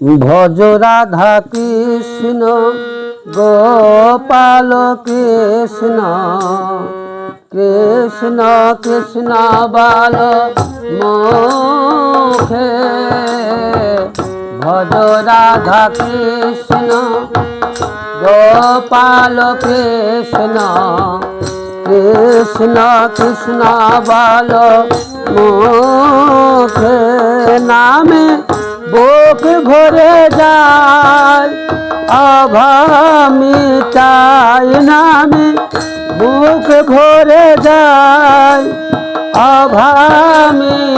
ভজ রাধা কৃষ্ণ, গোপাল কৃষ্ণ কৃষ্ণ কৃষ্ণ বাল মুখে। ভজ রাধা কৃষ্ণ, গোপাল কৃষ্ণ কৃষ্ণ কৃষ্ণ বাল মুখে। নামে বুক ভরে যায় অভামিতাই নামে। বুক ভরে যায় অভামিতাই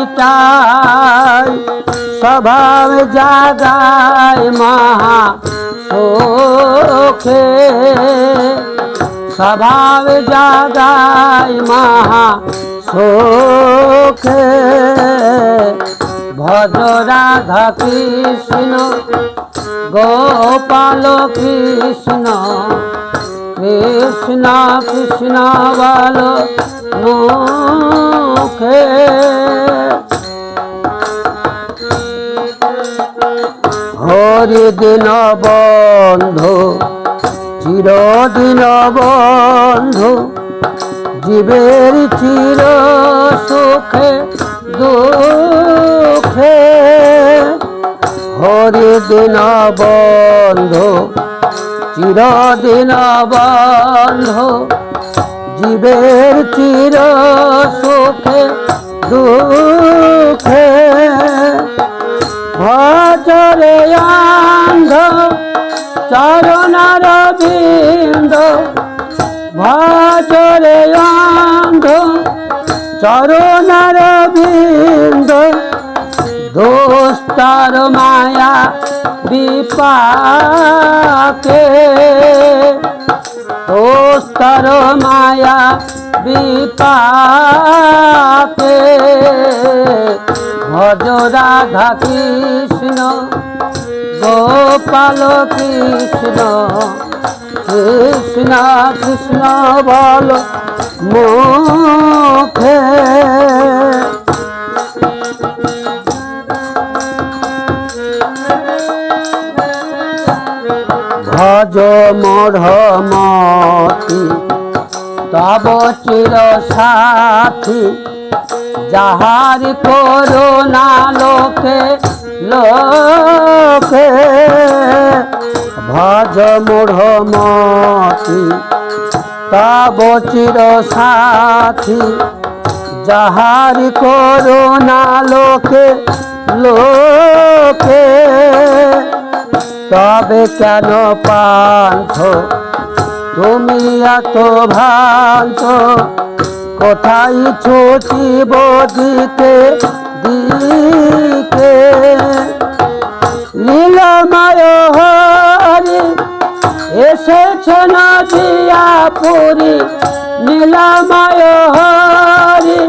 স্বভাব জাগায় মহা সুখে স্বভাব জাগায় মহা সুখে ভজ রাধা কৃষ্ণ, গোপাল কৃষ্ণ কৃষ্ণ কৃষ্ণ বল মুখে। হরি দিন বন্ধু চিরদিন বন্ধু, জীবের চির সুখে হরি দিন বন্ধু, চিরদিন বন্ধু। জীবের চির সুখে, দুঃখে ভজরে আন্ধ চরণার বিন্দ। ভজরে আন্ধ চরণার বিন্দ। দোস্তার মায়া বিপাকে, দোস্তার মায়া বিপাকে। ভজ রাধা কৃষ্ণ, গোপাল কৃষ্ণ কৃষ্ণ কৃষ্ণ বল মুখে মঢ়মতি তব চির সাথী, যাহার করোনা লোকে লোকে। ভজ মূঢ়মতি তব চির সাথী, যাহার করোনা লোকে লোকে। তবে কেন পান্থ? তুমি এত ভ্রান্ত, কোথায় ছুটিব দিকে দিকে লীলাময় হরি এসেছে নদিয়া পুরী নীলাময় হরি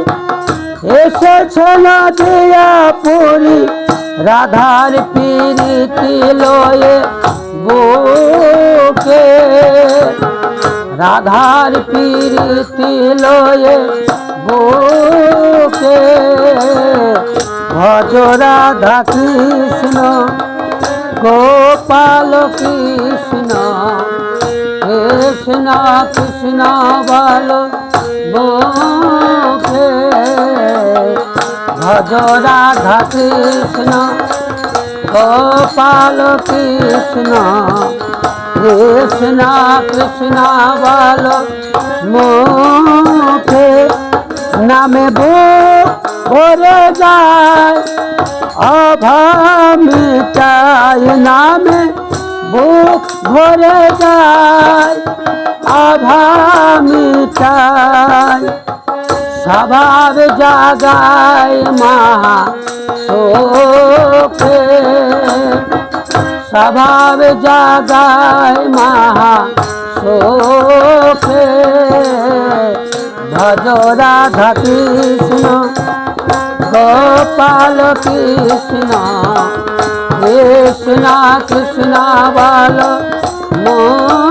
এসেছে নদিয়া পুরী রাধার প্রীতি লয়ে বুকে? রাধার প্রীতি লয়ে বুকে? ভজ রাধা কৃষ্ণ, গোপাল কৃষ্ণ কৃষ্ণ কৃষ্ণ বল মুখে ভজ রাধা কৃষ্ণ গোপাল কৃষ্ণ কৃষ্ণ কৃষ্ণ বল মুখে নামে বুক ভরে যায় অভামিটাই নামে বুক ভরে যায় অভামিটাই স্বভাব জাগায় মা শোকে। স্বভাব জাগায় মা শোকে। ভজ রাধা কৃষ্ণ, গোপাল কৃষ্ণ কৃষ্ণ কৃষ্ণ বল মুখে